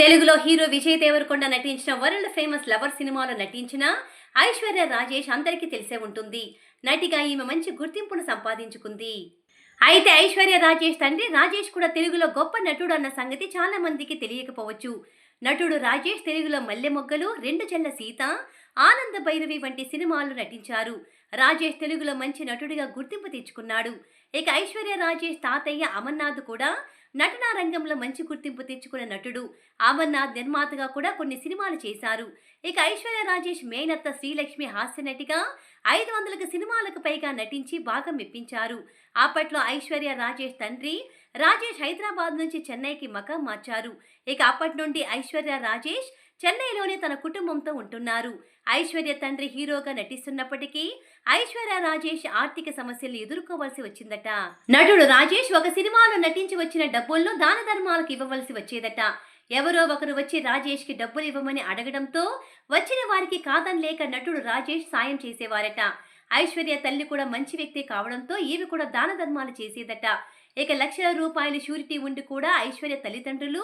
తెలుగులో హీరో విజయ్ దేవరకొండ నటించిన world famous lover సినిమాలో నటించిన ఐశ్వర్య రాజేష్ అందరికీ తెలిసే ఉంటుంది. నటిగా ఈమె మంచి గుర్తింపును సంపాదించుకుంది. అయితే ఐశ్వర్య రాజేష్ తండ్రి రాజేష్ కూడా తెలుగులో గొప్ప నటుడు అన్న సంగతి చాలా మందికి తెలియకపోవచ్చు. నటుడు రాజేష్ తెలుగులో మల్లె మొగ్గలు రెండు చెల్ల సీత ఆనంద భైరవి వంటి సినిమాలు నటించారు. రాజేష్ తెలుగులో మంచి నటుడిగా గుర్తింపు తెచ్చుకున్నాడు. ఇక ఐశ్వర్య రాజేష్ తాతయ్య అమర్నాథ్ కూడా నటనా రంగంలో మంచి గుర్తింపు తెచ్చుకున్న నటుడు అమర్నాథ్ నిర్మాతగా కూడా కొన్ని సినిమాలు చేశారు. ఇక ఐశ్వర్య రాజేష్ మేనత్త శ్రీలక్ష్మి హాస్య నటిగా ఐదు వందలకు సినిమాలకు పైగా నటించి బాగా మెప్పించారు. అప్పట్లో ఐశ్వర్య రాజేష్ తండ్రి రాజేష్ హైదరాబాద్ నుంచి చెన్నైకి మకాం మార్చారు. ఇక అప్పటి నుండి ఐశ్వర్య రాజేష్ చెన్నైలోనే తన కుటుంబంతో ఉంటున్నారు. ఐశ్వర్య తండ్రి హీరోగా నటిస్తున్నప్పటికీ ఐశ్వర్య రాజేష్ ఆర్థిక సమస్యలు ఎదుర్కోవాల్సి వచ్చిందట. నటుడు రాజేష్ ఒక సినిమాలో నటించి వచ్చిన డబ్బులను దాన ధర్మాలకు ఇవ్వవలసి వచ్చేదట. ఎవరో ఒకరు వచ్చి రాజేష్కి డబ్బులు ఇవ్వమని అడగడంతో వచ్చిన వారికి కాదని లేక నటుడు రాజేష్ సాయం చేసేవారట. ఐశ్వర్య తల్లి కూడా మంచి వ్యక్తి కావడంతో ఈమె కూడా దాన ధర్మాలు చేసేదట. ఇక లక్షల రూపాయలు షూరిటీ ఉండి కూడా ఐశ్వర్య తల్లిదండ్రులు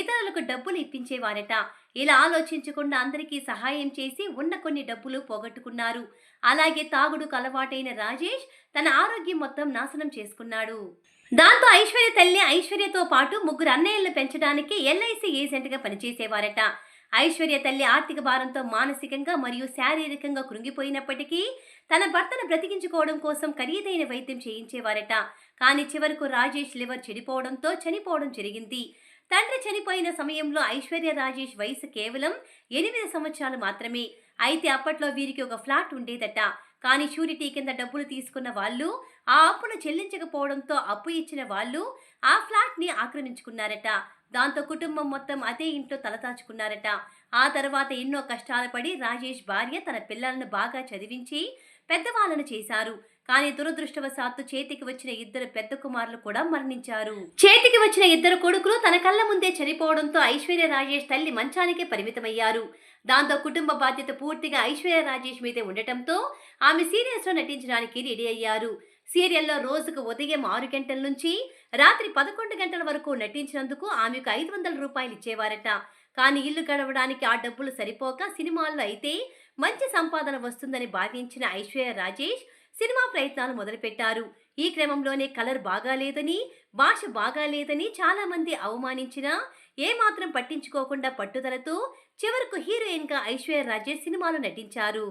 ఇతరులకు డబ్బులు ఇప్పించేవారట. ఇలా ఆలోచించకుండా అందరికీ సహాయం చేసి ఉన్న కొన్ని డబ్బులు పోగొట్టుకున్నారు. అలాగే తాగుడుకు అలవాటైన రాజేష్ తన ఆరోగ్యం మొత్తం నాశనం చేసుకున్నాడు. దాంతో ఐశ్వర్య తల్లి ఐశ్వర్యతో పాటు ముగ్గురు అన్నయ్యలను పెంచడానికి ఎల్ఐసి ఏజెంట్గా పనిచేసేవారట. ఐశ్వర్య తల్లి ఆర్థిక భారంతో మానసికంగా మరియు శారీరకంగా కృంగిపోయినప్పటికీ తన భర్తను బ్రతికించుకోవడం కోసం ఖరీదైన వైద్యం చేయించేవారట. కానీ చివరకు రాజేష్ లివర్ చెడిపోవడంతో చనిపోవడం జరిగింది. తండ్రి చనిపోయిన సమయంలో ఐశ్వర్య రాజేష్ వయసు కేవలం ఎనిమిది సంవత్సరాలు మాత్రమే. అయితే అప్పట్లో వీరికి ఒక ఫ్లాట్ ఉండేదట. కానీ షూరిటీ కింద డబ్బులు తీసుకున్న వాళ్ళు ఆ అప్పును చెల్లించకపోవడంతో అప్పు ఇచ్చిన వాళ్ళు ఆ ఫ్లాట్ ని ఆక్రమించుకున్నారట. దాంతో కుటుంబం మొత్తం అదే ఇంట్లో తలదాచుకున్నారట. ఆ తర్వాత ఎన్నో కష్టాలు పడి రాజేష్ భార్య తన పిల్లలను బాగా చదివించి పెద్దవాళ్ళను చేశారు. కానీ దురదృష్టవశాత్తు చేతికి వచ్చిన ఇద్దరు పెద్ద కుమారులు కూడా మరణించారు. చేతికి వచ్చిన ఇద్దరు కొడుకులు తన కళ్ళ ముందే చనిపోవడంతో ఐశ్వర్య రాజేష్ తల్లి మంచానికే పరిమితమయ్యారు. దాంతో కుటుంబ బాధ్యత పూర్తిగా ఐశ్వర్య రాజేష్ మీదే ఉండటంతో ఆమె సీరియల్స్లో నటించడానికి రెడీ అయ్యారు. సీరియల్లో రోజుకు ఉదయం ఆరు గంటల నుంచి రాత్రి పదకొండు గంటల వరకు నటించినందుకు ఆమెకు ఐదు వందల రూపాయలు ఇచ్చేవారట. కానీ ఇల్లు గడవడానికి ఆ డబ్బులు సరిపోక సినిమాల్లో అయితే మంచి సంపాదన వస్తుందని భావించిన ఐశ్వర్య రాజేష్ సినిమా ప్రయత్నాలు మొదలుపెట్టారు. ఈ క్రమంలోనే కలర్ బాగాలేదని భాష బాగాలేదని చాలామంది అవమానించినా ఏమాత్రం పట్టించుకోకుండా పట్టుదలతో చివరకు హీరోయిన్గా ఐశ్వర్య రాజేష్ సినిమాలో నటించారు.